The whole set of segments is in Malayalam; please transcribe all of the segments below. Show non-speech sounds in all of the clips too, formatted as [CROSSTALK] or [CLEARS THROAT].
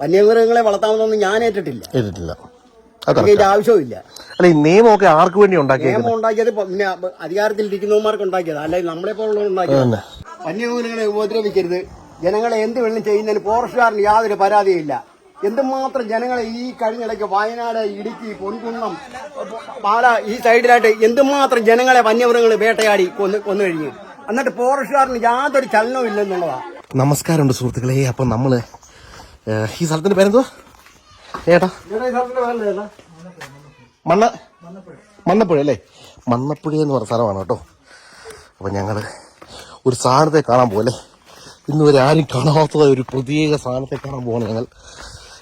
വന്യമൃഗങ്ങളെ വളർത്താമെന്നൊന്നും ഞാൻ ഏറ്റിട്ടില്ല. ഏറ്റിട്ടില്ല. അത് എനിക്ക് ഇതിന്റെ ആവശ്യമില്ല അല്ല ഈ നിയമമൊക്കെ ആർക്ക് വേണ്ടി ഉണ്ടാക്കിയത് നിയമം ഉണ്ടാക്കിയത് പിന്നെ അധികാരത്തിൽ ഇരിക്കുന്നവന്മാർക്ക് ഉണ്ടാക്കിയത്. അല്ലെങ്കിൽ നമ്മളെ പോലുള്ളവർ ഉണ്ടാക്കിയത്. വന്യമൃഗങ്ങളെ ഉപദ്രവിക്കരുത്. ജനങ്ങളെ എന്ത് വെള്ളം ചെയ്യുന്നതിന് ഫോറസ്റ്റുകാരന് യാതൊരു പരാതിയില്ല. എന്തുമാത്രം ജനങ്ങളെ ഈ കഴിഞ്ഞിടയ്ക്ക് വയനാട് ഇടുക്കി പൊൻകുന്നം പാല ഈ സൈഡിലായിട്ട് എന്തുമാത്രം ജനങ്ങളെ വന്യമൃഗങ്ങൾ വേട്ടയാടി കൊന്നു കൊന്നു കഴിഞ്ഞു. എന്നിട്ട് ഫോറസ്റ്റുകാരന് യാതൊരു ചലനവും ഇല്ലെന്നുള്ളതാ. നമസ്കാരമുണ്ട് സുഹൃത്തുക്കളെ. അപ്പൊ നമ്മൾ ഈ സ്ഥലത്തിന്റെ പേരെന്തോ ഏട്ടാ? മണ്ണ മണ്ണപ്പുഴ അല്ലേ? മണ്ണപ്പുഴ എന്ന് പറഞ്ഞ സ്ഥലമാണ് കേട്ടോ. അപ്പൊ ഞങ്ങൾ ഒരു സാധനത്തെ കാണാൻ പോലെ ഇന്ന് വരെ ആരും കാണാത്തതായ ഒരു പ്രത്യേക സാധനത്തെ കാണാൻ പോവാണ് ഞങ്ങൾ.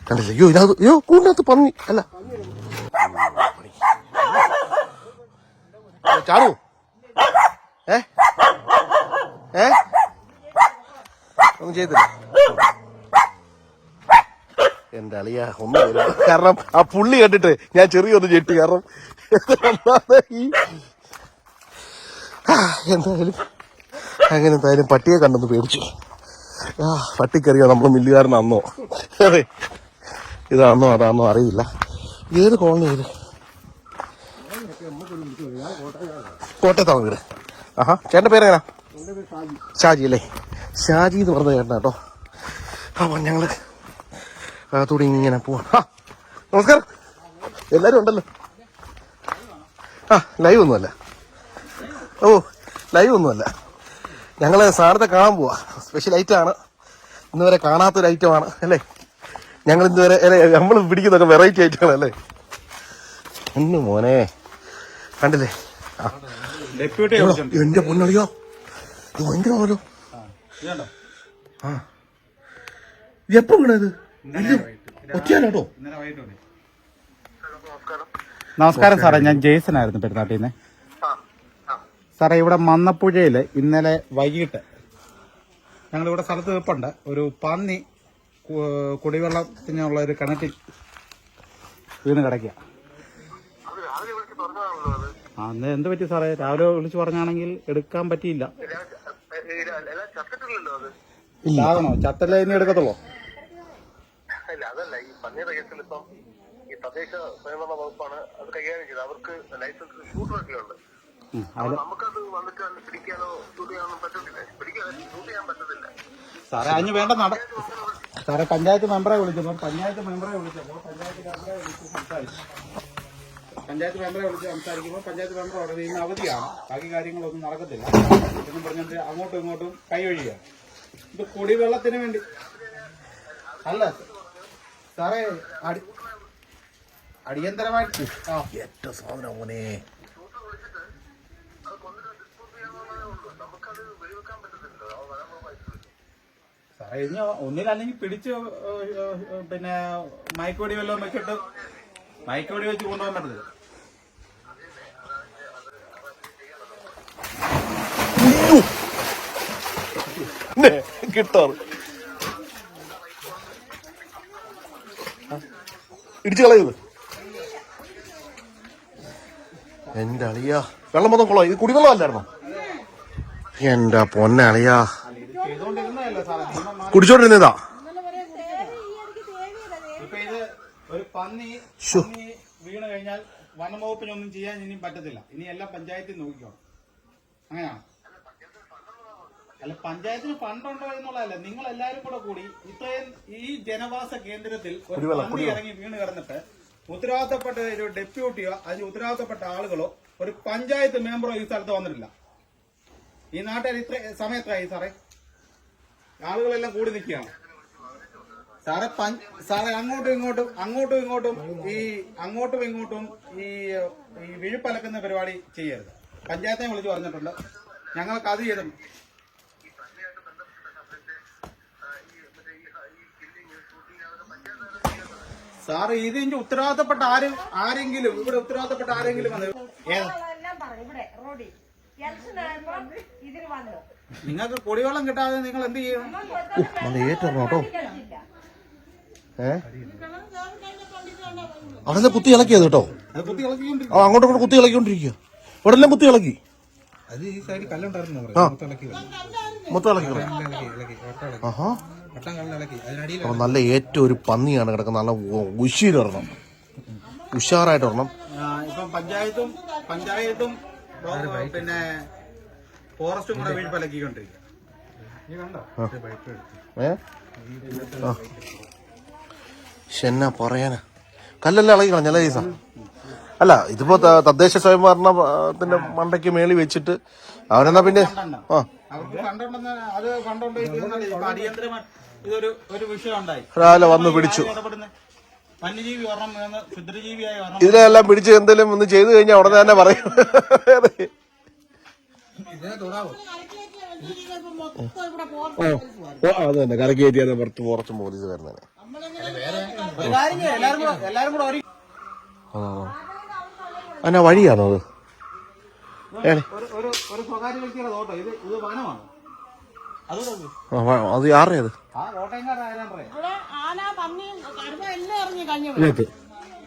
കണ്ടില്ല? അയ്യോ ഇതാ അയ്യോ കൂടിനകത്ത് പന്നി. അല്ല. ചാടു. ഏ? ഏ? ഒന്നും ചെയ്തില്ല എന്റെ അളിയ ഒന്നും കാരണം ആ പുള്ളി കണ്ടിട്ട് ഞാൻ ചെറിയൊന്ന് ഞെട്ടി. കാരണം ഈ എന്തായാലും അങ്ങനെ എന്തായാലും പട്ടിയെ കണ്ടെന്ന് പേടിച്ചു. ആ പട്ടിക്കറിയോ? നമ്മൾ മില്ലുകാരനാന്നോ അതെ. ഇതാണോ അതാണോ അറിയില്ല. ഏത് കോളനി ഇത്? കോട്ടയത്താണോ വീട്? ആഹാ. ചേട്ടന്റെ പേരെങ്ങനാ? ഷാജി അല്ലേ? ഷാജി എന്ന് പറഞ്ഞ ചേട്ടനാ കേട്ടോ അപ്പോൾ ഞങ്ങൾ അകത്തൂടെ ഇങ്ങനെ പോവാം. ആ നമസ്കാരം. എല്ലാരും ഉണ്ടല്ലോ. ആ ലൈവ് ഒന്നുമല്ല. ഓ ലൈവ് ഒന്നുമല്ല. ഞങ്ങൾ സാറിനെ കാണാൻ പോവാ. സ്പെഷ്യൽ ഐറ്റമാണ് ഇന്ന് വരെ കാണാത്തൊരു ഐറ്റമാണ് അല്ലേ? ഞങ്ങൾ ഇന്നുവരെ അല്ലേ നമ്മൾ പിടിക്കുന്നൊക്കെ വെറൈറ്റി ഐറ്റമാണ് അല്ലേ? ഒന്ന് മോനെ കണ്ടില്ലേ? എന്റെ പൊന്നളിയോ? ഇത് ഭയങ്കരമാണല്ലോ. എപ്പോ വീണത്? വന്നേ. നമസ്കാരം സാറേ ഞാൻ ജെയ്സൺ ആയിരുന്നു പെരുന്നാട്ടിൽ നിന്ന് സാറേ ഇവിടെ മന്നപ്പുഴയിൽ ഇന്നലെ വൈകിട്ട് ഞങ്ങളിവിടെ സ്ഥലത്ത് നിൽപ്പുണ്ട് ഒരു പന്നി കുടിവെള്ളത്തിനുള്ള ഒരു കിണറ്റിൽ വീണ് കിടക്കുക. അന്ന് എന്ത് പറ്റി സാറേ? രാവിലെ വിളിച്ചു പറഞ്ഞാണെങ്കിൽ എടുക്കാൻ പറ്റിയില്ല. ചാകണോ ചത്തല്ലേ ഇനി എടുക്കത്തുള്ളൂ? ഇല്ല അതല്ല. ഈ പന്നിയുടെ കേസിൽ ഇപ്പം ഈ തദ്ദേശ സ്വയംഭരണ വകുപ്പാണ് അത് കൈകാര്യം ചെയ്തത്. അവർക്ക് ലൈസൻസ് ഷൂട്ടറൊക്കെ വർക്കിലുണ്ട് അപ്പൊ നമുക്കത് വന്നിട്ട് അത് പിടിക്കാനോ ഷൂട്ട് ചെയ്യാനോ പറ്റത്തില്ല. പിടിക്കാൻ ഷൂട്ട് ചെയ്യാൻ പറ്റത്തില്ല. സാറേ അതിന് വേണ്ട നട സാറേ പഞ്ചായത്ത് മെമ്പറെ വിളിച്ചപ്പോൾ പഞ്ചായത്ത് മെമ്പറെ വിളിച്ചപ്പോൾ പഞ്ചായത്ത് മെമ്പറെ വിളിച്ച്. സംസാരിച്ചു. പഞ്ചായത്ത് മെമ്പറെ വിളിച്ച് സംസാരിക്കുമ്പോൾ പഞ്ചായത്ത് മെമ്പർ അവിടെ ചെയ്യുന്ന അവധിയാണ്. ബാക്കി കാര്യങ്ങളൊന്നും നടക്കത്തില്ല. എന്നും പറഞ്ഞിട്ട് അങ്ങോട്ടും ഇങ്ങോട്ടും കൈവഴിയാണ് ഇത് കുടിവെള്ളത്തിന് വേണ്ടി. അല്ല സാറേ അടി അടിയന്തരമായിട്ട് ആ. ഏറ്റ സാധനം മോനെ? സാറേ ഇനി ഒന്നിലല്ലെങ്കിൽ പിടിച്ച് പിന്നെ മയക്കുവടി വല്ലതും വെച്ചിട്ട് മയക്കുവടി വെച്ച് കൊണ്ടുപോകാൻ പറ്റത്തില്ല. കിട്ടാറ്. ഇടിച്ചു കളയുന്നത് എന്റെ അളിയ. വെള്ളം മൊത്തം കൊള്ളാം. ഇത് കുടിവെള്ളം അല്ലായിരുന്നോ? എന്റെ പൊന്ന അളിയാ. ചെയ്തോണ്ടിരുന്നതല്ല സാറേ നിയമം മാറി. കുടിച്ചോണ്ടിരുന്നതാ ഒരു പന്നി വീണ് കഴിഞ്ഞാൽ വനംവകുപ്പിനൊന്നും ചെയ്യാൻ ഇനി പറ്റത്തില്ല. ഇനി എല്ലാം പഞ്ചായത്തിൽ നോക്കിക്കോണം അങ്ങനെയാണ്? അല്ല പഞ്ചായത്തിന് ഫണ്ടുണ്ടോ എന്നുള്ളതല്ല നിങ്ങൾ എല്ലാവരും കൂടെ കൂടി ഇത്രയും ഈ ജനവാസ കേന്ദ്രത്തിൽ ഒരു പന്നി ഇറങ്ങി വീണ് കിടന്നിട്ട് ഉത്തരവാദിത്തപ്പെട്ട ഒരു ഡെപ്യൂട്ടിയോ അതിന് ഉത്തരവാദിത്തപ്പെട്ട ആളുകളോ ഒരു പഞ്ചായത്ത് മെമ്പറോ ഈ സ്ഥലത്ത് വന്നിട്ടില്ല. ഈ നാട്ടുകാർ ഇത്ര സമയത്തായി സാറേ? ആളുകളെല്ലാം കൂടി നിൽക്കുകയാണ്. സാറെ സാറെ അങ്ങോട്ടും ഇങ്ങോട്ടും അങ്ങോട്ടും ഇങ്ങോട്ടും ഈ അങ്ങോട്ടും ഇങ്ങോട്ടും ഈ ഈ വിഴുപ്പലക്കുന്ന പരിപാടി ചെയ്യരുത്. പഞ്ചായത്തെ വിളിച്ച് പറഞ്ഞിട്ടുണ്ട്. ഞങ്ങൾക്ക് അത് ചെയ്തു സാറ് ഇതിന്റെ ഉത്തരവാദിത്തപ്പെട്ട ആര് ആരെങ്കിലും ഇവിടെ ഉത്തരവാദിത്തപ്പെട്ട ആരെങ്കിലും വന്നു ഏത്? നിങ്ങൾക്ക് കുടിവെള്ളം കിട്ടാതെ നിങ്ങൾ എന്ത് ചെയ്യണം കേട്ടോ. ഏ? അവിടെ കുത്തി ഇളക്കിയത് കേട്ടോ. അങ്ങോട്ടും ഇങ്ങോട്ടും കുത്തി ഇളക്കിക്കൊണ്ടിരിക്കുക. ഇവിടെ എല്ലാം കുത്തി ഇളക്കി. അത് ഈ സൈഡിൽ കല്ലുണ്ടായിരുന്നു മൊത്തം ഇളക്കി. ആഹാ. അപ്പൊ നല്ല ഏറ്റവും ഒരു പന്നിയാണ് കിടക്കുന്നത്. നല്ല ഉശീരൊരെണ്ണം ഉഷാറായിട്ട് ഒരെണ്ണം ഇപ്പം പഞ്ചായത്തും പഞ്ചായത്തും പിന്നെ ഫോറസ്റ്റും കൂടെ വീഴ്പലക്കിക്കൊണ്ടിരിക്കുക നീ കണ്ടോ? ഏ? ആ. ശെന്നാ പറയാനാ? കല്ലെല്ലാം ഇളകി കളഞ്ഞല്ലേ ഈസ? അല്ല ഇതിപ്പോ തദ്ദേശ സ്വയംഭരണത്തിന്റെ മണ്ടയ്ക്ക് മേളി വെച്ചിട്ട് അവനെന്നാ പിന്നെ? ആ. അവർക്ക് അത് അടിയന്തരമായി ഇതൊരു ഒരു വിഷയം ഉണ്ടായി. വന്ന് പിടിച്ചു. ആരും ഇടപെടുന്നെ? വന്യജീവി ഒരെണ്ണം വീണ് ക്ഷുദ്രജീവിയായ ഒരെണ്ണം ഇതിനെല്ലാം പിടിച്ച് എന്തെങ്കിലും ഒന്ന് ചെയ്തു കഴിഞ്ഞാൽ ഉടനെ തന്നെ പറയും. അതെ. അത് തന്നെ. കയറ്റിയാണ് പുറത്ത് പുറത്ത് പോലീസ് വരുന്നത് ഒരു വഴിയാണോ ചെയ്യാം, അത് ആരുടെ അത്? ആ കോട്ടയംകാരായാലും പറയാം. ഇവിടെ ആന പന്നി കടുവ എല്ലാം ഇറങ്ങി കഴിഞ്ഞു ഇതിനകത്ത്.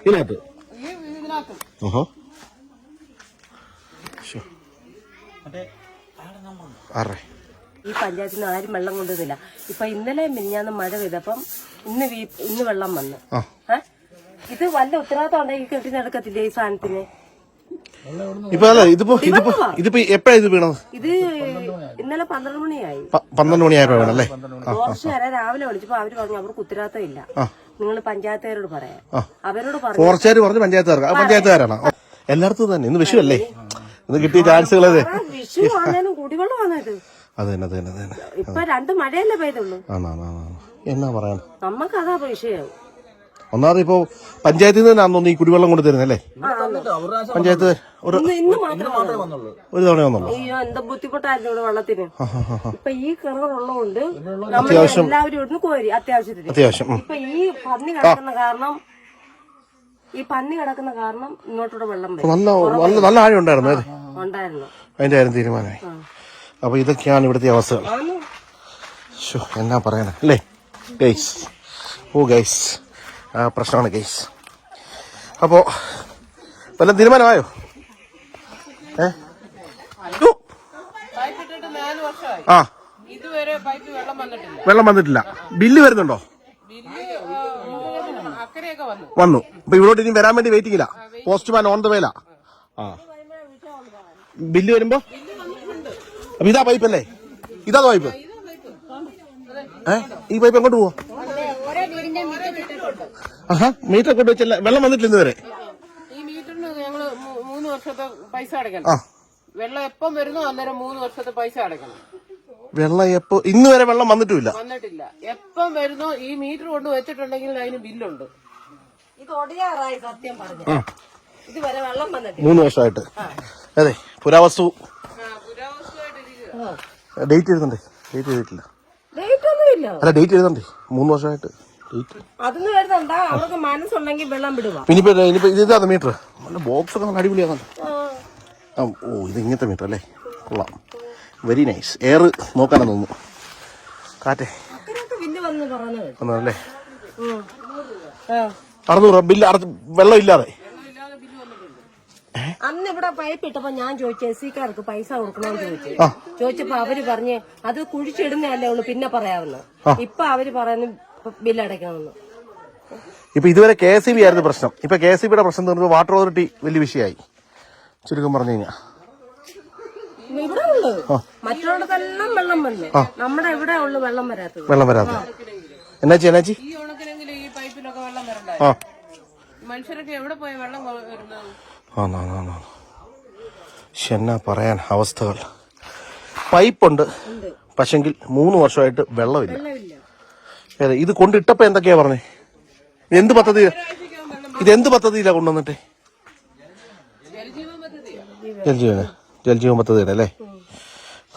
ഇതിനകത്ത്. ഈ പഞ്ചായത്തിന് ഓഹോ. ശ്ശോ. മറ്റേ ആരുടെ ഈ പഞ്ചായത്തിൽ നിന്ന് ആരും വെള്ളം കൊണ്ടുവന്നില്ല. ഇപ്പൊ ഇന്നലെ മിനിഞ്ഞാന്ന് മഴ പെയ്തപ്പം ഇന്ന് വീ- ഇന്ന് വെള്ളം വന്നു. ഇത് വല്ല ഉത്തരവാദിത്തം ഉണ്ടെങ്കിൽ കെട്ടിനടക്കത്തില്ല ഈ സാധനത്തിന്? ഇപ്പൊ അല്ല ഇതിപ്പോ ഇതിപ്പോ ഇതിപ്പോ എപ്പോഴാ ഇത് വീണത്? ഇത് ഇന്നലെ പന്ത്രണ്ട് മണിയായി. പന്ത്രണ്ട് മണിയായപ്പോ വീണല്ലേ ഫോറസ്റ്റുകാരെ രാവിലെ വിളിച്ചപ്പോ അവർ പറഞ്ഞു അവർക്ക് ഉത്തരവാദിത്തം ഇല്ല. നിങ്ങൾ പഞ്ചായത്തുകാരോട് പറയാം. അവരോട് പറഞ്ഞു. ഫോറസ്റ്റുകാർ പറഞ്ഞു പഞ്ചായത്തുകാർക്ക്. ആ പഞ്ചായത്തുകാരാണ്. എല്ലായിടത്തും തന്നെ. ഇന്ന് വിഷു അല്ലേ? ഇന്ന് കിട്ടിയ ചാൻസുകൾ അതെ. വിഷു ആണേലും കുടിവെള്ളമാണ് ഇത്? അത് അത് അത് ഇപ്പൊ രണ്ട് മഴയല്ലേ പെയ്തുള്ളൂ. ആണോ ആണോ ആണോ. എന്നാ പറയാ നമുക്ക് അതാ വിഷയം. ഒന്നാമത് ഇപ്പോ പഞ്ചായത്തിൽ നിന്ന് തന്നെ തോന്നുന്നു ഈ കുടിവെള്ളം കൊണ്ട് തരുന്നല്ലേ പഞ്ചായത്ത് ഒരു ഒരു തവണ വന്നുള്ളൂ. അയ്യോ എന്താ ബുദ്ധിമുട്ടായിരുന്നു ഇവിടെ വെള്ളത്തിന്. ഇപ്പൊ ഈ കിണറുള്ളതുകൊണ്ട് നമ്മൾ എല്ലാവരും ഇവിടുന്ന് കോരി അത്യാവശ്യത്തിന്. അത്യാവശ്യം. ഇപ്പൊ ഈ പന്നി കിടക്കുന്ന കാരണം ഈ പന്നി കിടക്കുന്ന കാരണം ഇങ്ങോട്ടൂടെ വെള്ളം നല്ല നല്ല നല്ല ആഴം ഉണ്ടായിരുന്നു ഉണ്ടായിരുന്നു. അതിന്റെ കാര്യം തീരുമാനമായി. അപ്പൊ ഇതൊക്കെയാണ് ഇവിടുത്തെ അവസ്ഥകൾ. എന്നാ പറയണേ? അല്ലേ? ഗൈസ് ഓ ഗൈസ് പ്രശ്നമാണ് കേസ് അപ്പോ വല്ല തീരുമാനമായോ? ഏ? ആ. വെള്ളം വന്നിട്ടില്ല. ബില്ല് വരുന്നുണ്ടോ? വന്നു. അപ്പൊ ഇവിടോട്ട് ഇനി വരാൻ വേണ്ടി വെയിറ്റിംഗില്ല പോസ്റ്റ്മാൻ ഓൺ ദ വേല ആ. ബില്ല് വരുമ്പോ? അപ്പൊ ഇതാ പൈപ്പ് അല്ലേ? ഇതാ പൈപ്പ് ഏ? ഈ പൈപ്പ് എങ്ങോട്ട് പോവോ? ആഹാ മീറ്റർ കൊണ്ട് വെച്ചല്ല വെള്ളം വന്നിട്ടില്ല ഇന്ന് വരെ ഈ മീറ്ററിന് ഞങ്ങൾ മൂ- മൂന്ന് വർഷത്തെ പൈസ അടയ്ക്കണം. ആ. വെള്ളം എപ്പം വരുന്നോ അന്നേരം മൂന്ന് വർഷത്തെ പൈസ അടയ്ക്കണം. വെള്ളം എപ്പോ ഇന്ന് വരെ വെള്ളം വന്നിട്ടുമില്ല. വന്നിട്ടില്ല. എപ്പം വരുന്നോ ഈ മീറ്റർ കൊണ്ട് വെച്ചിട്ടുണ്ടെങ്കിൽ അതിന് ബില്ലുണ്ട്. ഇത് ഒടിയാറായി സത്യം പറഞ്ഞു. ഇതുവരെ വെള്ളം വന്നിട്ട് മൂന്ന് വർഷമായിട്ട്. അതെ പുരാവസ്തു. ഡേറ്റ് എഴുതണ്ടേ? ഡേറ്റ് എഴുതിയിട്ടില്ല. ഡേറ്റ് ഒന്നുമില്ല അല്ല ഡേറ്റ് എഴുതണ്ടേ? മൂന്ന് വർഷമായിട്ട്. അവർക്ക് മനസ്സുണ്ടെങ്കിൽ വെള്ളം വിടുക ഇനിയിപ്പോ ഇനിയിപ്പോ ഇത് ഇതാണ് മീറ്റർ നല്ല ബോക്സ് ഒക്കെ നല്ല അടിപൊളിയാണ് ഓ ഇത് ഇങ്ങനത്തെ മീറ്റർ അല്ലേ? കൊള്ളാം. വെരി നൈസ് എയർ നോക്കാനാന്ന് തോന്നുന്നു. കാറ്റേ. അത്രയൊക്കെ ബില്ല് വന്ന് പറഞ്ഞത് ഒന്നല്ലേ ഉം. ആ. അറുന്നൂറ് ബില്ല് വെള്ളം ഇല്ലാതെ. അന്ന് ഇവിടെ പൈപ്പ് ഇട്ടപ്പോ ഞാൻ ചോദിച്ചു എസ് സിക്കാർക്ക് പൈസ കൊടുക്കണമെന്ന് ചോദിച്ചു. ചോദിച്ചപ്പോ അവർ പറഞ്ഞ് അത് കുഴിച്ചിടുന്നതല്ലേ ഉള്ളു പിന്നെ പറയാവുന്നു ഇപ്പൊ അവർ പറയുന്നു ഇപ്പൊ ഇതുവരെ കെ എസ് ബി ആയിരുന്നു പ്രശ്നം. ഇപ്പൊ കെ എസ് ബിയുടെ പ്രശ്നം തീർന്നപ്പോൾ വാട്ടർ അതോറിറ്റി വലിയ വിഷയമായി. ചുരുക്കം പറഞ്ഞു കഴിഞ്ഞാൽ ഇവിടെ ഉള്ളു. മറ്റുള്ളിടത്തെല്ലാം വെള്ളം വന്നു. നമ്മുടെ എവിടെ ഉള്ളു വെള്ളം വരാത്തത്. വെള്ളം വരാതെ എന്നാച്ചി എന്നാച്ചി? ഈ ഉണക്കിനെങ്കിലും ഈ പൈപ്പിലൊക്കെ വെള്ളം വരണ്ടായി? ആ. മനുഷ്യരൊക്കെ എവിടെ പോയി വെള്ളം കൊ- വരുന്നത്? ശ്ശെ, എന്നാ പറയാൻ അവസ്ഥകൾ. പൈപ്പുണ്ട്. പക്ഷെങ്കിൽ മൂന്ന് വർഷമായിട്ട് വെള്ളമില്ല. അതെ ഇത് കൊണ്ടിട്ടപ്പോ എന്തൊക്കെയാ പറഞ്ഞേ? എന്ത് പദ്ധതി? ഇതെന്ത് പദ്ധതിയിലാ കൊണ്ടുവന്നിട്ടെ? ജൽജീവന ജൽജീവൻ പദ്ധതിയുടെ അല്ലേ?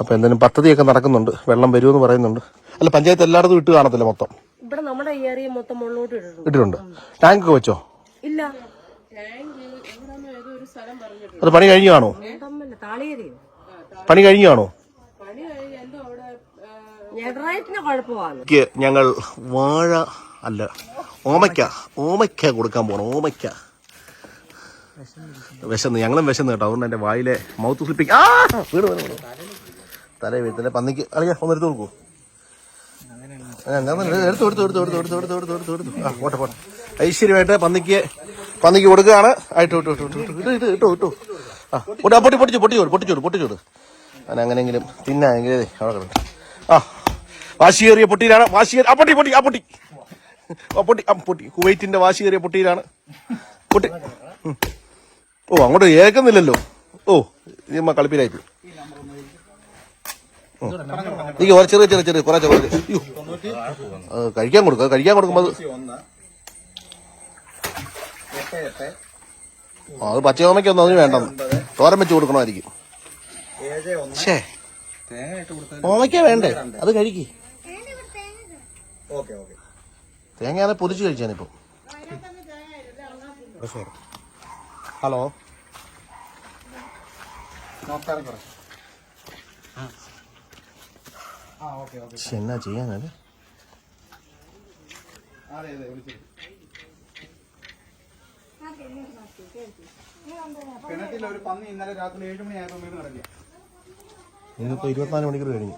അപ്പൊ എന്തെങ്കിലും പദ്ധതിയൊക്കെ നടക്കുന്നുണ്ട്. വെള്ളം വരുമെന്ന് പറയുന്നുണ്ട്. അല്ല പഞ്ചായത്ത് എല്ലായിടത്തും ഇട്ട് കാണത്തില്ല മൊത്തം? ഇവിടെ നമ്മുടെ ഈ ഏരിയ മൊത്തം മുകളിലോട്ട് ഇട്ടിട്ടുണ്ട്. ടാങ്ക് ഒക്കെ വെച്ചോ? ഇല്ല. അത് പണി കഴിഞ്ഞു കാണോ പണി കഴിഞ്ഞു കാണോ ഞങ്ങൾ വാഴ അല്ല ഓമയ്ക്ക ഓമയ്ക്ക കൊടുക്കാൻ പോണം ഓമയ്ക്ക. വിശന്ന് ഞങ്ങളും വിശന്ന് കേട്ടോ. അതുകൊണ്ട് എന്റെ വായിലെ മൗത്ത് സ്ലിപ്പിക്ക് തല വീട്ടിലെ പന്നിക്ക് അറിയാ ഒന്ന് എടുത്ത് കൊടുക്കൂ. എടുത്തു എടുത്തു എടുത്തു എടുത്തു എടുത്തു എടുത്തു എടുത്തു എടുത്തു എടുത്തു. ആ പോട്ടെ പോട്ടെ. ഐശ്വര്യമായിട്ട് പന്നിക്ക് പന്നിക്ക് കൊടുക്കുകയാണ്. ആയിട്ട് ഇട്ടു ഇട്ടു ഇട്ടു ഇട്ടു ഇട്ടു ഇട്ടു ഇട്ടു ആ പൊട്ടി പൊട്ടിച്ചു പൊട്ടിച്ചോട് പൊട്ടിച്ചോട് പൊട്ടിച്ചോട് ഞാൻ അങ്ങനെയെങ്കിലും തിന്നായെങ്കിലേ അവിടെ കിടക്കും. ആ വാശിയേറിയ പൊട്ടിയിലാണ്. വാശിയേറി ആ പൊട്ടി പൊട്ടി ആ പൊട്ടി. ആ പൊട്ടി ആ പൊട്ടി. കുവൈറ്റിന്റെ വാശിയേറിയ പൊട്ടിയിലാണ്. പൊട്ടി. ഓ അങ്ങോട്ട് ഏക്കുന്നില്ലല്ലോ ഓ ഇമ്മ കളിപ്പിലായി പോയി. എനിക്ക് ഒരു ചെറിയ ചെറിയ ചെറിയ കുറച്ച് കുറച്ച്. അയ്യോ. കഴിക്കാൻ കൊടുക്കുക കഴിക്കാൻ കൊടുക്കുമ്പോൾ അത് പച്ചയോമയ്ക്കൊന്നും അതിന് വേണ്ടെന്ന് തോരൻ വെച്ച് കൊടുക്കണമായിരിക്കും. ഓമയ്ക്ക വേണ്ടേ? അത് കഴിക്ക്. തേങ്ങയാണ് പൊതിച്ച് കഴിച്ചാണ് ഇപ്പം. ഹലോ. എന്നാ ചെയ്യാനത്? ഒരു പന്നി ഇന്നലെ രാത്രി ഇന്നിപ്പോ ഇരുപത്തിനാല് മണിക്കൂർ കഴിഞ്ഞു.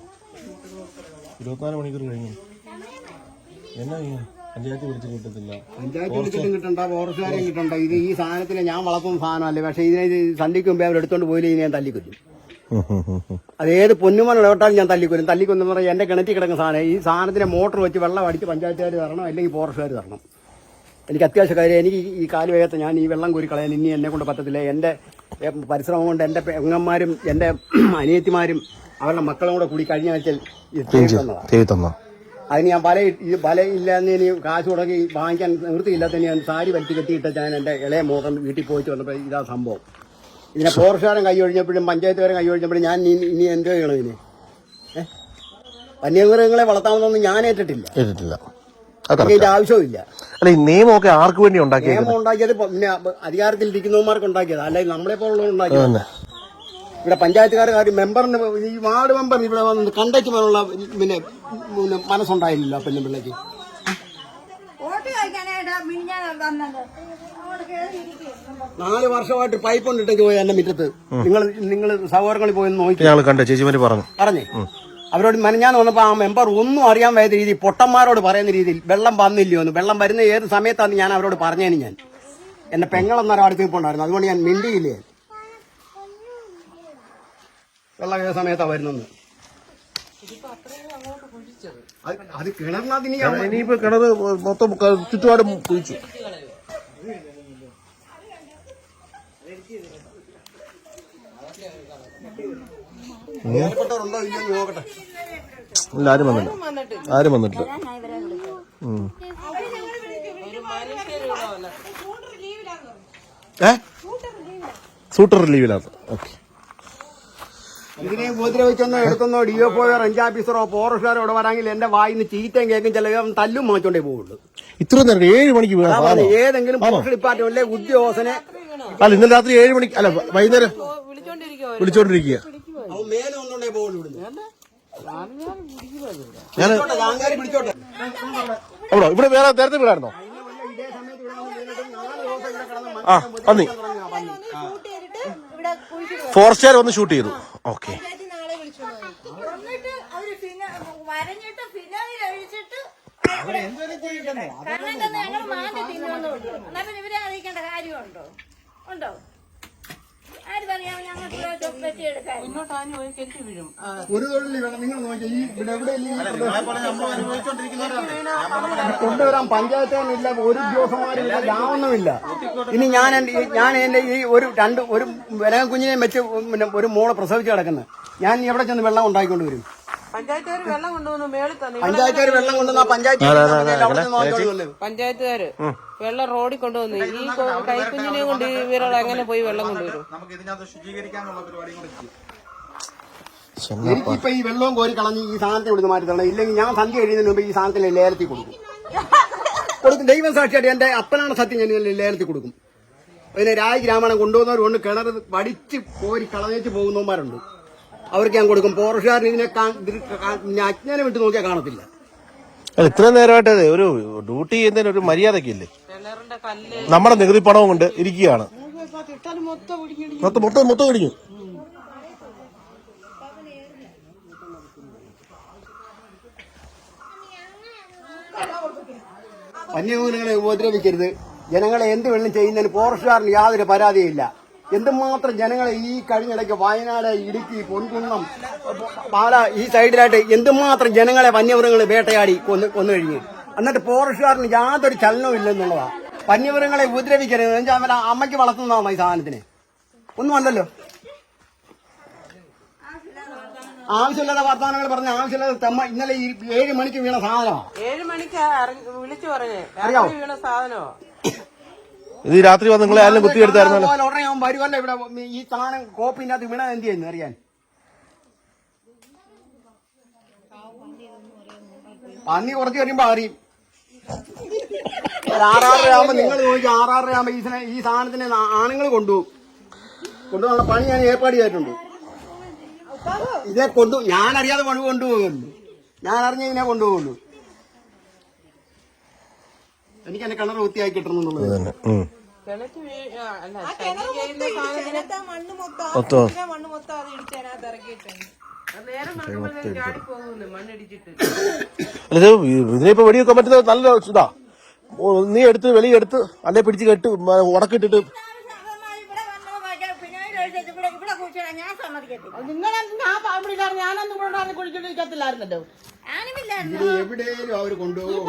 ഇരുപത്തിനാല് മണിക്കൂർ കഴിഞ്ഞു. എന്നാ പഞ്ചായത്ത് വിളിച്ച് കിട്ടത്തില്ല? പഞ്ചായത്ത് വിളിച്ചിട്ടും കിട്ടണ്ട ഫോറസ്റ്റുകാരെയും കിട്ടണ്ട. ഇത് ഈ സാധനത്തിന് ഞാൻ വളർത്തുന്ന സാധനമല്ലേ? പക്ഷേ ഇതിനെ ഇത് സന്ധിക്ക് മുമ്പേ അവർ എടുത്തോണ്ട് പോയില്ലേ ഇതിനെ ഞാൻ തല്ലിക്കൊല്ലും. അതേത് പൊന്നുമല ഇടപെട്ടാലും ഞാൻ തല്ലിക്കൊല്ലും. തല്ലിക്കൊല്ലുന്ന പറഞ്ഞാൽ എന്റെ കിണറ്റിൽ കിടക്കുന്ന സാധനം ഈ സാധനത്തിന്റെ മോട്ടർ വെച്ച് വെള്ളം അടിച്ച് പഞ്ചായത്തുകാർ തരണം അല്ലെങ്കിൽ ഫോറസ്റ്റുകാർ തരണം. എനിക്ക് അത്യാവശ്യ കാര്യം എനിക്ക് ഈ- ഈ കാൽ വേഗത്തെ ഞാൻ ഈ വെള്ളം കോരി കളയാൻ ഇനി എന്നെ കൊണ്ട് പറ്റത്തില്ല. എന്റെ പരിശ്രമം കൊണ്ട് എന്റെ പെങ്ങന്മാരും എന്റെ [CLEARS THROAT] അനിയത്തിമാരും അവരുടെ മക്കളും കൂടെ കൂടി കഴിഞ്ഞ ആഴ്ച തന്നതാണ് അതിന് ഞാൻ വല ഈ ഇല്ലാന്ന് ഇനി കാശ് മുടക്കി വാങ്ങിക്കാൻ നിവൃത്തിയില്ലാത്ത ഞാൻ സാരി വലിച്ചു കെട്ടിയിട്ട് ഞാൻ എന്റെ ഇളയ മോഹൻ വീട്ടിൽ പോയിട്ട് വന്നപ്പോൾ ഇതാ സംഭവം. ഇതിനെ ഫോറസ്റ്റുകാരൻ കൈ ഒഴിഞ്ഞപ്പോഴും പഞ്ചായത്തുകാരൻ കൈ ഒഴിഞ്ഞപ്പോഴും ഞാൻ ഇനി ഇനി എന്തോ ചെയ്യണം ഇതിന് ഏഹ് വന്യമൃഗങ്ങളെ വളർത്താമെന്നൊന്നും ഞാൻ ഏറ്റിട്ടില്ല. ഇതിന്റെ ആവശ്യമില്ല അല്ല ഈ നിയമമൊക്കെ ആർക്ക് വേണ്ടി ഉണ്ടാക്കിയത് നിയമം ഉണ്ടാക്കിയത് പിന്നെ അധികാരത്തിൽ ഇരിക്കുന്നവന്മാർക്ക് ഉണ്ടാക്കിയത്. അല്ലെങ്കിൽ നമ്മളെ പോലുള്ളവർ ഉണ്ടാക്കിയത് ഇവിടെ പഞ്ചായത്തുകാർ മെമ്പറിന് ഈ വാർഡ് മെമ്പർ ഇവിടെ വന്ന് കണ്ടക്ട് പോലുള്ള പിന്നെ പിന്നെ മനസ്സുണ്ടായില്ലല്ലോ അങ്ങോട്ട് കയറിയിരിക്കും നാല് വർഷമായിട്ട് പൈപ്പ് കൊണ്ടിട്ടേക്ക് പോയി എന്റെ മുറ്റത്ത്. നിങ്ങൾ നിങ്ങൾ സഹോദരങ്ങളിൽ പോയി നോക്കി. ഞങ്ങൾ കണ്ട ചേച്ചിമാര് പറഞ്ഞു. പറഞ്ഞേ. അവരോട് മനഞ്ഞാന്ന് വന്നപ്പോ ആ മെമ്പർ ഒന്നും അറിയാൻ വയ്യാത്ത രീതി പൊട്ടന്മാരോട് പറയുന്ന രീതിയിൽ വെള്ളം വന്നില്ലയോ എന്ന്. വെള്ളം വരുന്ന ഏത് സമയത്താണ് ഞാൻ അവരോട് പറഞ്ഞേന് ഞാൻ. എന്റെ പെങ്ങളെന്നൊരു അടുത്ത് പോണ്ടായിരുന്നു അതുകൊണ്ട് ഞാൻ മിണ്ടിയില്ലേ? വെള്ളം സമയത്താണ് വരുന്നത്. അത് കിണറിനകത്ത് ഇനിയിപ്പോ കിണർ മൊത്തം ചുറ്റുപാടും കുഴിച്ചു. ആരും വന്നില്ല. ആരും വന്നിട്ടില്ല. ഏ? സൂട്ടർ ലീവിലാത്ത ഓക്കെ. ഇതിനെ ഉപദ്രവിച്ചൊന്നും എടുത്തൊന്നോ ഡി എഫ് ഒയോ റേഞ്ച് ഓഫീസറോ ഫോറസ്റ്റുകാരോ ഇവിടെ വരാമെങ്കിൽ എന്റെ വായിന്ന് ചീറ്റയും കേൾക്കും ചില തല്ലും മാറ്റോണ്ടേ പോവുള്ളൂ. ഇത്ര നേരം ഏഴ് മണിക്ക് ഏതെങ്കിലും ഫോറസ്റ്റ് ഡിപ്പാർട്ട്മെന്റിലെ ഉദ്യോഗസ്ഥനെ അല്ല ഇന്നലെ രാത്രി ഏഴ് മണിക്ക് അല്ല വൈകുന്നേരം വിളിച്ചോണ്ടിരിക്കുക മേലെ പോവുള്ളൂ ഇവിടുന്ന്. ഞാൻ അവിടെ ഇവിടെ വേറെ നേരത്തെ വീടായിരുന്നോ? ആ സമയത്ത് ഫോറസ്റ്റുകാർ വന്ന് ഷൂട്ട് ചെയ്തു. ഓക്കെ. കാരണം ഞങ്ങൾ മാറ്റി തിന്നുന്നുള്ളൂ എന്നാ പിന്നെ ഇവരെ അറിയിക്കേണ്ട കാര്യമുണ്ടോ? ഉണ്ടോ ആര് പറയാമോ ഞങ്ങൾക്ക് പറ്റിയെടുക്കാൻ മുന്നോട്ടാനും ഒരു കെട്ടി വീഴും. ഒരു തൊഴിൽ വേണം. നിങ്ങൾ നോക്കി ഈ ഇവിടെ എവിടെ കൊണ്ടുവരാൻ പഞ്ചായത്തിനില്ല ഒരു ഉദ്യോഗസ്ഥന്മാരില്ല ഗ്രാമൊന്നുമില്ല ഇനി ഞാൻ എന്റെ ഞാൻ എന്റെ ഈ ഒരു രണ്ട് ഒരു വിലകം കുഞ്ഞിനെ വെച്ച് പിന്നെ ഒരു മോളെ പ്രസവിച്ച് കിടക്കുന്നത് ഞാൻ എവിടെ ചെന്ന് വെള്ളം ഉണ്ടാക്കിക്കൊണ്ട് വരും? പഞ്ചായത്തുകാര് വെള്ളം കൊണ്ടുവന്നു മേളിൽ തന്നെ. പഞ്ചായത്തുകാർ വെള്ളം കൊണ്ടുവന്ന പഞ്ചായത്ത്. പഞ്ചായത്തുകാര് വെള്ളം റോഡിൽ കൊണ്ടുവന്നു ഈ കൊ- കൈക്കുഞ്ഞിനെ കൊണ്ട് ഇവരോട് എങ്ങനെ പോയി വെള്ളം കൊണ്ടുവരും? നമുക്ക് ഇതിനകത്ത് ശുചീകരിക്കാനുള്ള എനിക്കിപ്പോ ഈ വെള്ളവും കോരി കളഞ്ഞ് ഈ സാധനത്തെ ഇവിടുന്ന് മാറ്റി തരണം ഇല്ലെങ്കിൽ ഞാൻ സന്ധ്യ കഴിയുന്നതിന് മുമ്പ് ഈ സാധനത്തിന് ലേലത്തിൽ കൊടുക്കും. കൊടുക്കും. ദൈവം സാക്ഷിയായിട്ട് എന്റെ അപ്പനാണ് സത്യം ഞാൻ ലേലത്തിൽ കൊടുക്കും. പിന്നെ രാജ ഗ്രാമണം കൊണ്ടുവന്നവരുണ്ട്. കിണർ വടിച്ച് കോരി കളഞ്ഞേച്ച് പോകുന്നവന്മാരുണ്ട്. അവർക്ക് ഞാൻ കൊടുക്കും. പോർഷുകാരൻ ഇതിനെ അജ്ഞാനം വിട്ട് നോക്കിയാൽ കാണത്തില്ല. ഇത്ര നേരമായിട്ട് ഒരു ഡ്യൂട്ടി ചെയ്യുന്നതിന് ഒരു മര്യാദക്കില്ലേ നമ്മുടെ നികുതി പണവും കൊണ്ട് ഇരിക്കുകയാണ്. മൊത്തം മൊത്തം മൊത്തം ഇടിഞ്ഞു. വന്യമൃഗങ്ങളെ ഉപദ്രവിക്കരുത്. ജനങ്ങളെ എന്ത് വെള്ളം ചെയ്യുന്നതിന് പോർഷുകാരന് യാതൊരു പരാതിയില്ല എന്തുമാത്രം ജനങ്ങളെ ഈ കഴിഞ്ഞിടയ്ക്ക് വയനാട് ഇടുക്കി പൊൻകുന്നം പാല ഈ സൈഡിലായിട്ട് എന്തുമാത്രം ജനങ്ങളെ വന്യമൃഗങ്ങൾ വേട്ടയാടി കൊന്നു കൊന്നു കഴിഞ്ഞു. എന്നിട്ട് ഫോറസ്റ്റുകാരന് യാതൊരു ചലനവും ഇല്ലെന്നുള്ളതാ. വന്യമൃഗങ്ങളെ ഉപദ്രവിക്കരുത്. എന്ന് വെച്ചാൽ അവരെ അമ്മയ്ക്ക് വളർത്തുന്നതാണ് ഈ സാധനത്തിന്? ഒന്നും അല്ലല്ലോ. ആവശ്യമില്ലാത്ത വർത്തമാനങ്ങൾ പറഞ്ഞ ആവശ്യമില്ലാത്ത തെമ്മ ഇന്നലെ ഈ ഏഴ് മണിക്ക് വീണ സാധനമാണ് ഏഴ് മണിക്ക് വിളിച്ചു പറഞ്ഞേ. അറിയാവോ? വീണ സാധനമോ. ഇത് രാത്രി വന്ന് നിങ്ങളെ ആരെങ്കിലും കുത്തിയെടുത്തായിരുന്നല്ലോ ഉടനെ ഈ സാധനം അറിയാൻ. പന്നി കുറച്ച് കഴിയുമ്പോ അറിയും. ആറാറര നിങ്ങൾ നോക്കി ആറാറര ആകുമ്പോ ഈ സാധനം- ഈ സാധനത്തിന് ആണുങ്ങൾ കൊണ്ടുപോകും. കൊണ്ടുപോകാനുള്ള പണി ഞാൻ ഏർപ്പാട് ചെയ്തിട്ടുണ്ട്. ഇതേ കൊണ്ടു ഞാൻ അറിയാതെ പണി കൊണ്ടുപോകുന്നു. ഞാൻ അറിഞ്ഞ ഇതിനെ കൊണ്ടുപോകുള്ളൂ എനിക്ക് എന്റെ കിണർ വൃത്തിയായി കിട്ടണമെന്നുള്ളത് തന്നെ. ഉം. മൊത്തം മണ്ണ് മൊത്തം അത് ഇറക്കിയിട്ടുണ്ട്. അല്ല ഇത് ഇതിനിപ്പോ വെടിവെക്കാൻ പറ്റുന്ന നല്ല ഇതാ. ഓ, നീ എടുത്ത് വെളിയെടുത്ത് അല്ലെ പിടിച്ച് കെട്ട് മ- ഉടക്കിട്ടിട്ട്. അവന്മാര് ഇവിടെ ഭയങ്കര പിന്നാലെ ഒഴിച്ചിട്ട് ഇവിടെ ഇവിടെ കുഴിച്ചിടാൻ ഞാൻ സമ്മതിക്കത്തില്ല. നിങ്ങളെന്താ അവിടെ ഞാനൊന്നും ഇവിടെ കുളിച്ചിട്ടിരിക്കത്തില്ലായിരുന്നല്ലോ ഇത് എവിടെയും അവർ കൊണ്ടുപോകും.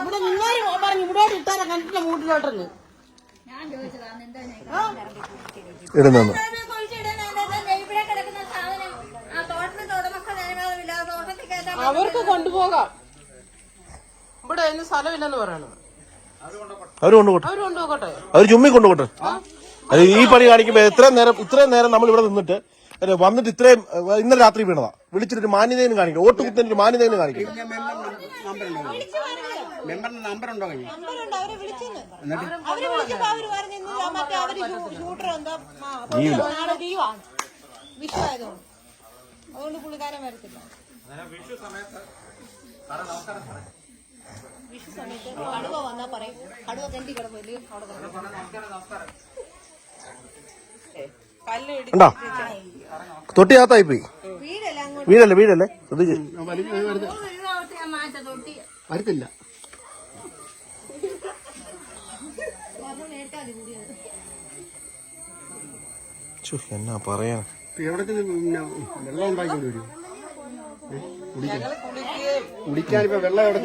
ഇവിടെ പറഞ്ഞു ഇട്ടാരാ കണ്ടിട്ട് മൂട്ടിലോട്ടെന്ന്. അവർക്ക് കൊണ്ടുപോകാം. ഇവിടെ അതിന് സ്ഥലമില്ലെന്ന് പറയണം അവർ കൊണ്ടുപോട്ടെ. അവർ കൊണ്ടുപോകട്ടെ. അവർ ചുമ്മി കൊണ്ടുപോട്ടെ. അത് ഈ പണി കാണിക്കുമ്പോ എത്രയും നേരം ഇത്രയും നേരം നമ്മൾ ഇവിടെ നിന്നിട്ട് വന്നിട്ട് ഇത്രയും ഇന്നലെ രാത്രി വീണതാ. വിളിച്ചിട്ട് ഒരു മാന്യതയും കാണിക്കും വോട്ട് കുത്തിന് ഒരു മാന്യതയും കാണിക്കും മെമ്പറിന്റെ നമ്പർ ഉണ്ടോ വിഷു ആയതുകൊണ്ട് അതുകൊണ്ട് പുള്ളിക്കാരൻ വരത്തില്ല. വിഷു സമയത്ത് കടുവ വന്നാ പറയും. കടുവ തെണ്ടി കിടന്നില്ല അവിടെ ഉണ്ടോ? തൊട്ടിയകത്തായി പോയി. വീടെല്ലാം അങ്ങോട്ട്? വീടല്ലേ വീടല്ലേ? ശ്രദ്ധിച്ച് വരത്തില്ല. എന്നാ പറയാ വെള്ളം വരും? ഞങ്ങൾ കുടിക്കാൻ ഇപ്പൊ വെള്ളം എവിടെ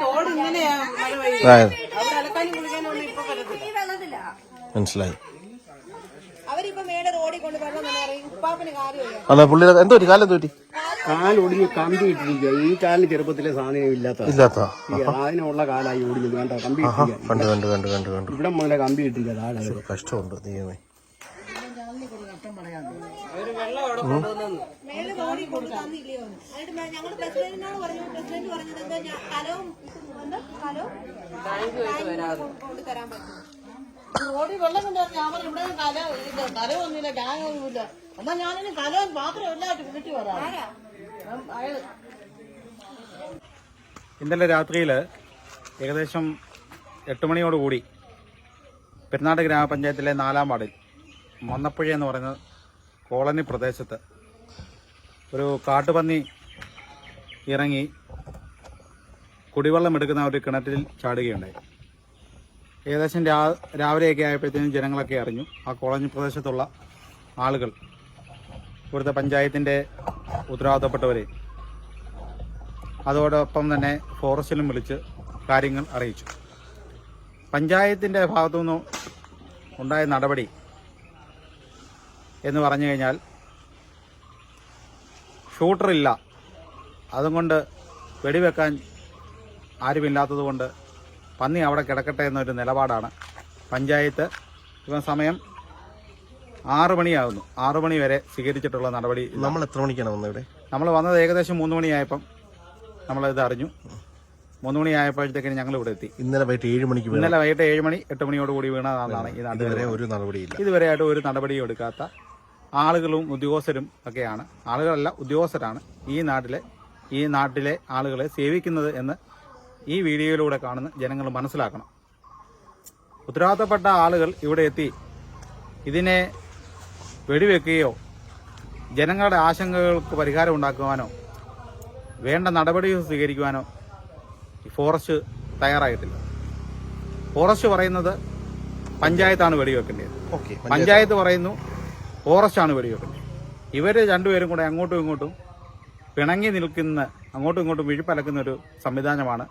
തോട് ഇങ്ങനെയാ മഴ പെയ്യുന്നത് അതായത് അവിടെ അലക്കാനും കുളിക്കാനും ഇപ്പൊ പറ്റത്തില്ല ഈ വെള്ളത്തില്ല മനസ്സിലായി അവരിപ്പോ മേലെ റോഡിൽ കൊണ്ട് വെള്ളം തന്നെ അറിയും ഉപ്പാപ്പിന് കാര്യമില്ല അല്ല പുള്ളി എന്തോ കാലം തോറ്റി കാലൊടിഞ്ഞ് കമ്പി ഇട്ടിരിക്കുക ഈ കാലിന് ചെറുപ്പത്തിലെ സാധനം ഇല്ലാത്ത ഇല്ലാത്ത അതിനുള്ള കാലായി ഓടിഞ്ഞത് കണ്ട? കമ്പി കണ്ടു കണ്ടു കണ്ടു കണ്ടു കണ്ടു. ഇവിടെ മുതലേ കമ്പി ഇട്ടിരിക്കുക താഴെ. കഷ്ടമുണ്ട് ദൈവമേ. ഒരു റോഡിൽ വെള്ളം കൊണ്ടുവരുന്ന ഞാൻ പറഞ്ഞു ഇവിടെ കല ഇത് കലമൊന്നുമില്ല ടാങ്കൊന്നുമില്ല എന്നാ ഞാനിനി കലവും പാത്രം എല്ലായിട്ട് വീട്ടിൽ വരാം. ഇന്നലെ രാത്രിയിൽ ഏകദേശം എട്ട് മണിയോടുകൂടി പെരുന്നാട് ഗ്രാമപഞ്ചായത്തിലെ നാലാം വാർഡിൽ മന്നപ്പുഴ എന്ന് പറയുന്ന കോളനി പ്രദേശത്ത് ഒരു കാട്ടുപന്നി ഇറങ്ങി കുടിവെള്ളം എടുക്കുന്ന ഒരു കിണറ്റിൽ ചാടുകയുണ്ടായി. ഏകദേശം രാ രാവിലെയൊക്കെ ആയപ്പോഴത്തേനും ജനങ്ങളൊക്കെ അറിഞ്ഞു. ആ കോളനി പ്രദേശത്തുള്ള ആളുകൾ ഇവിടുത്തെ പഞ്ചായത്തിന്റെ ഉത്തരവാദിത്തപ്പെട്ടവരെ. അതോടൊപ്പം തന്നെ ഫോറസ്റ്റിലും വിളിച്ച് കാര്യങ്ങൾ അറിയിച്ചു. പഞ്ചായത്തിന്റെ ഭാഗത്തു നിന്നും ഉണ്ടായ നടപടി എന്ന് പറഞ്ഞു കഴിഞ്ഞാൽ ഷൂട്ടറില്ല. അതുകൊണ്ട് വെടിവെക്കാൻ ആരുമില്ലാത്തതുകൊണ്ട് പന്നി അവിടെ കിടക്കട്ടെ എന്നൊരു നിലപാടാണ്. പഞ്ചായത്ത് ഇപ്പം സമയം ആറു മണിയാകുന്നു ആറു മണി വരെ സ്വീകരിച്ചിട്ടുള്ള നടപടി നമ്മൾ എത്ര മണിക്കാണ് വന്നത് ഇവിടെ? നമ്മൾ വന്നത് ഏകദേശം മൂന്ന് മണിയായപ്പം നമ്മളിത് അറിഞ്ഞു. മൂന്ന് മണിയായപ്പോഴത്തേക്കിന് ഞങ്ങൾ ഇവിടെ എത്തി. ഇന്നലെ വൈകിട്ട് ഏഴ് മണിക്ക് ഇന്നലെ വൈകിട്ട് ഏഴ് മണി എട്ട് മണിയോട് കൂടി വീണതാണ് ഈ നാട്ടിൽ ഇതുവരെ ഒരു നടപടിയില്ല ഇതുവരെയായിട്ട് ഒരു നടപടിയും എടുക്കാത്ത ആളുകളും ഉദ്യോഗസ്ഥരും ഒക്കെയാണ്. ആളുകളല്ല ഉദ്യോഗസ്ഥരാണ് ഈ നാട്ടിലെ ഈ നാട്ടിലെ ആളുകളെ സേവിക്കുന്നത് എന്ന് ഈ വീഡിയോയിലൂടെ കാണുന്ന ജനങ്ങൾ മനസ്സിലാക്കണം. ഉത്തരവാദിത്തപ്പെട്ട ആളുകൾ ഇവിടെ എത്തി ഇതിനെ വെടിവെക്കുകയോ ജനങ്ങളുടെ ആശങ്കകൾക്ക് പരിഹാരം ഉണ്ടാക്കുവാനോ വേണ്ട നടപടികൾ സ്വീകരിക്കുവാനോ ഈ ഫോറസ്റ്റ് തയ്യാറായിട്ടില്ല. ഫോറസ്റ്റ് പറയുന്നത് പഞ്ചായത്താണ് വെടിവെക്കേണ്ടത്. ഓക്കെ പഞ്ചായത്ത്. പറയുന്നു ഫോറസ്റ്റാണ് വെടിവെക്കേണ്ടത്. ഇവർ രണ്ടുപേരും കൂടെ അങ്ങോട്ടും ഇങ്ങോട്ടും പിണങ്ങി നിൽക്കുന്ന അങ്ങോട്ടും ഇങ്ങോട്ടും വിഴിപ്പലക്കുന്ന ഒരു സംവിധാനമാണ്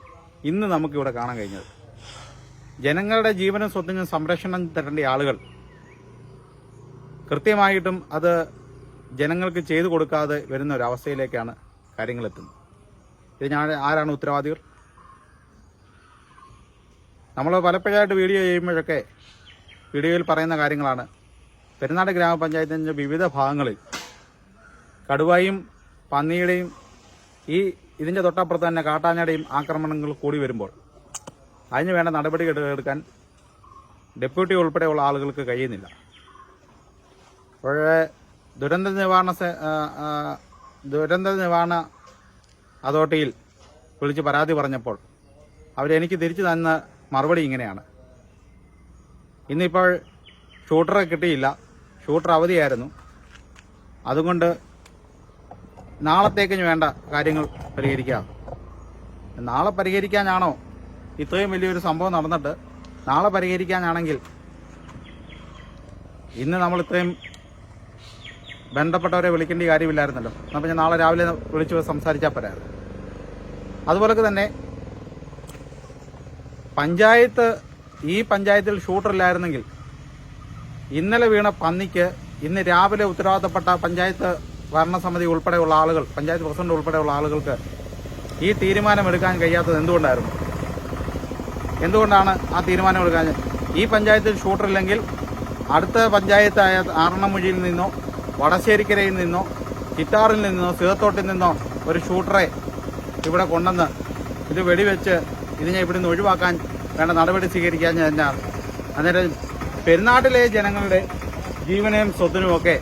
ഇന്ന് നമുക്കിവിടെ കാണാൻ കഴിഞ്ഞത്. ജനങ്ങളുടെ ജീവനും സ്വത്തിനും സംരക്ഷണം തരേണ്ട ആളുകൾ. കൃത്യമായിട്ടും അത് ജനങ്ങൾക്ക് ചെയ്തു കൊടുക്കാതെ വരുന്ന ഒരവസ്ഥയിലേക്കാണ് കാര്യങ്ങൾ എത്തുന്നത്. ഇത് ഞാൻ ആരാണ് ഉത്തരവാദികൾ? നമ്മൾ പലപ്പോഴായിട്ട് വീഡിയോ ചെയ്യുമ്പോഴൊക്കെ വീഡിയോയിൽ പറയുന്ന കാര്യങ്ങളാണ്. പെരുന്നാട് ഗ്രാമപഞ്ചായത്തിന്റെ വിവിധ ഭാഗങ്ങളിൽ കടുവായും പന്നിയുടെയും ഈ ഇതിന്റെ തൊട്ടപ്പുറത്ത് തന്നെ കാട്ടാനയുടെയും ആക്രമണങ്ങൾ കൂടി വരുമ്പോൾ അതിന് വേണ്ട നടപടി എടുക്കാൻ ഡെപ്യൂട്ടി ഉൾപ്പെടെയുള്ള ആളുകൾക്ക് കഴിയുന്നില്ല. അപ്പോഴേ ദുരന്ത നിവാരണ ദുരന്ത നിവാരണ അതോറിറ്റിയിൽ വിളിച്ച് പരാതി പറഞ്ഞപ്പോൾ അവരെനിക്ക് തിരിച്ചു തന്ന മറുപടി ഇങ്ങനെയാണ്. ഇന്നിപ്പോൾ ഷൂട്ടറെ കിട്ടിയില്ല. ഷൂട്ടർ അവധിയായിരുന്നു. അതുകൊണ്ട് നാളത്തേക്കിന് വേണ്ട കാര്യങ്ങൾ പരിഹരിക്കാം നാളെ പരിഹരിക്കാനാണോ? ഇത്രയും വലിയൊരു സംഭവം നടന്നിട്ട് നാളെ പരിഹരിക്കാനാണെങ്കിൽ ഇന്ന് നമ്മൾ ഇത്രയും ബന്ധപ്പെട്ടവരെ വിളിക്കേണ്ട കാര്യമില്ലായിരുന്നല്ലോ. അപ്പം ഞാൻ നാളെ രാവിലെ വിളിച്ച് സംസാരിച്ചാൽ പോരായിരുന്നു അതുപോലെ തന്നെ പഞ്ചായത്ത് ഈ പഞ്ചായത്തിൽ ഷൂട്ടറില്ലായിരുന്നെങ്കിൽ ഇന്നലെ വീണ പന്നിക്ക് ഇന്ന് രാവിലെ ഉത്തരവാദിത്തപ്പെട്ട പഞ്ചായത്ത് ഭരണസമിതി ഉൾപ്പെടെയുള്ള ആളുകൾ പഞ്ചായത്ത് പ്രസിഡന്റ് ഉൾപ്പെടെയുള്ള ആളുകൾക്ക് ഈ തീരുമാനമെടുക്കാൻ കഴിയാത്തത് എന്തുകൊണ്ടായിരുന്നു? എന്തുകൊണ്ടാണ് ആ തീരുമാനമെടുക്കാൻ ഈ പഞ്ചായത്തിൽ ഷൂട്ടറില്ലെങ്കിൽ അടുത്ത പഞ്ചായത്തായ ആറണമുഴിയിൽ നിന്നോ വടശ്ശേരിക്കരയിൽ നിന്നോ ചിറ്റാറിൽ നിന്നോ സീതത്തോട്ടിൽ നിന്നോ ഒരു ഷൂട്ടറെ ഇവിടെ കൊണ്ടുവന്ന് ഇത് വെടിവെച്ച് ഇതിനെ ഇവിടുന്ന് ഒഴിവാക്കാൻ വേണ്ട നടപടി സ്വീകരിക്കാൻ തന്നെയാണ്. അന്നേരം പെരുന്നാട്ടിലെ ജനങ്ങളുടെ ജീവനയും സ്വത്തിനുമൊക്കെ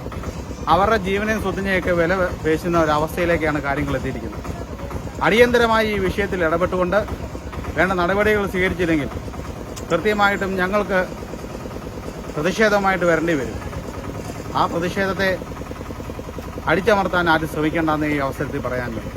അവരുടെ ജീവനെയും സ്വത്തിനെയൊക്കെ വില പേശുന്ന അവസ്ഥയിലേക്കാണ് കാര്യങ്ങൾ എത്തിയിരിക്കുന്നത്. അടിയന്തരമായി ഈ വിഷയത്തിൽ ഇടപെട്ടുകൊണ്ട് വേണ്ട നടപടികൾ സ്വീകരിച്ചില്ലെങ്കിൽ കൃത്യമായിട്ടും ഞങ്ങൾക്ക് പ്രതിഷേധമായിട്ട് വരേണ്ടി വരും. ആ പ്രതിഷേധത്തെ അടിച്ചമർത്താൻ ആരും ശ്രമിക്കേണ്ടെന്ന് ഈ അവസരത്തിൽ പറയാനുള്ളത്